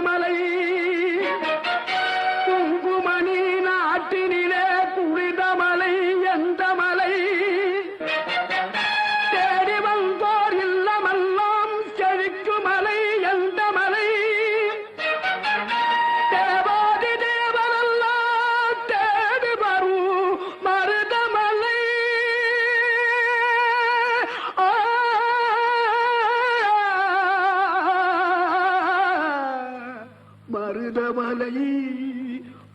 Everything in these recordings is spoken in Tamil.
மலை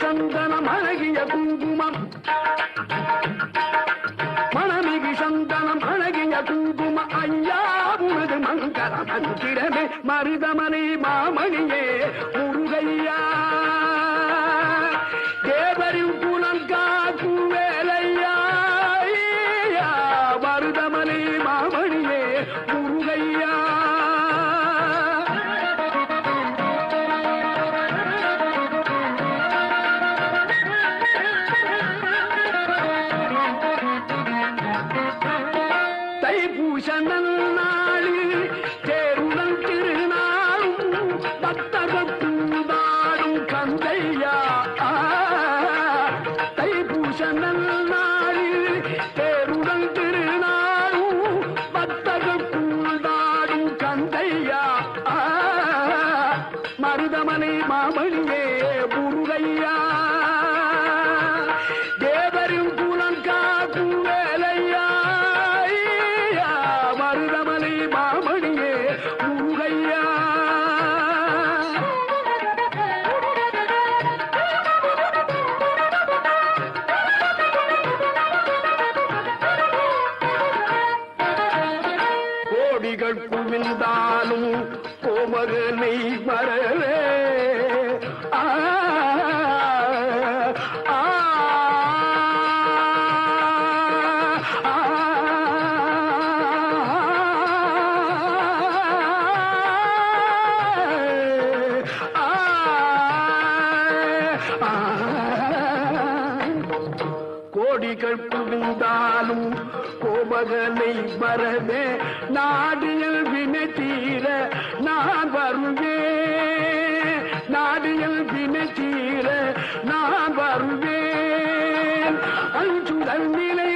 சந்தனம் அழகிய குங்குமம். மனமிகு சந்தனம் அழகிய குங்கும ஐயா உனது மங்கள மந்திரமே மருதமணி மாமணியே முருகையா. தைப்பூச நன்னாளில் தேருடன் திருநாளும் பக்தர்கள் கந்தையா? ஆ, தைப்பூச நானும் கோமகனை வரவே ஆ, கோடிகள் புகுந்தாலும் கோபகனை மறவே நாடியல் வினை தீர நான் வருவே. நாடியல் வினை தீர நான் வருவேன். அஞ்சுதல் நிலை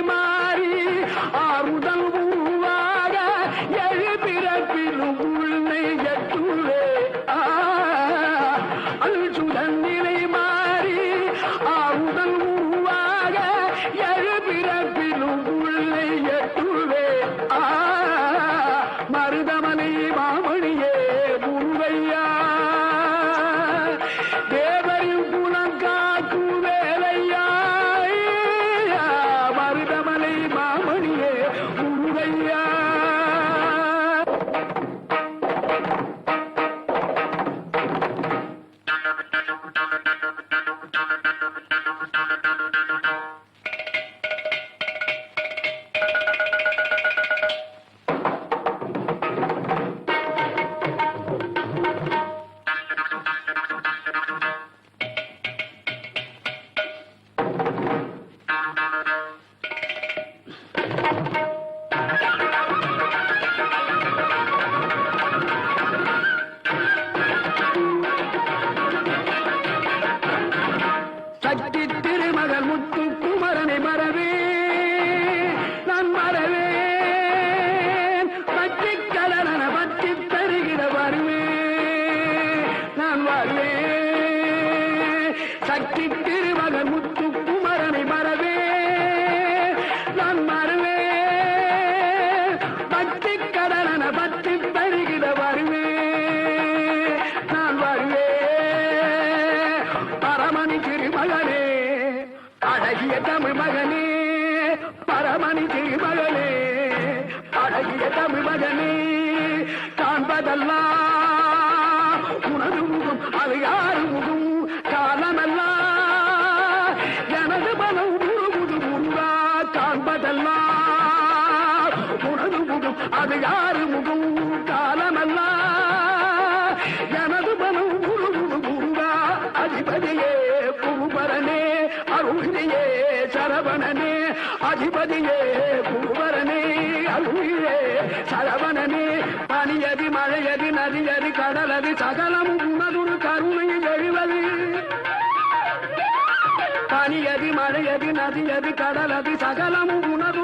நான் சக்தி திருமகன் முத்து குமரனை மறவே. நான் மறவே. பற்றி கடலன பற்றி பெருகிட வருவே. நான் வருவே. பரமணி திருமகனே அழகிய தமிழ் மகனே பரமணி திருமகனே அழகிய தமிழ் மகனே காண்பதெல்லாம் அது யாரு முகம் காலமல்ல எனது மனம் முழுமுது அதிபதியே குருபரனே அருளியே சரவணனே அதிபதியே குருபரனே அருளியே சரவணனே. பனியதி மழையதி நதியதி கடலதி சகலம் உன்னதொரு கருணை எழுவது பனியதி மழையதி நதியதி கடலதி சகலமும் உனதுரு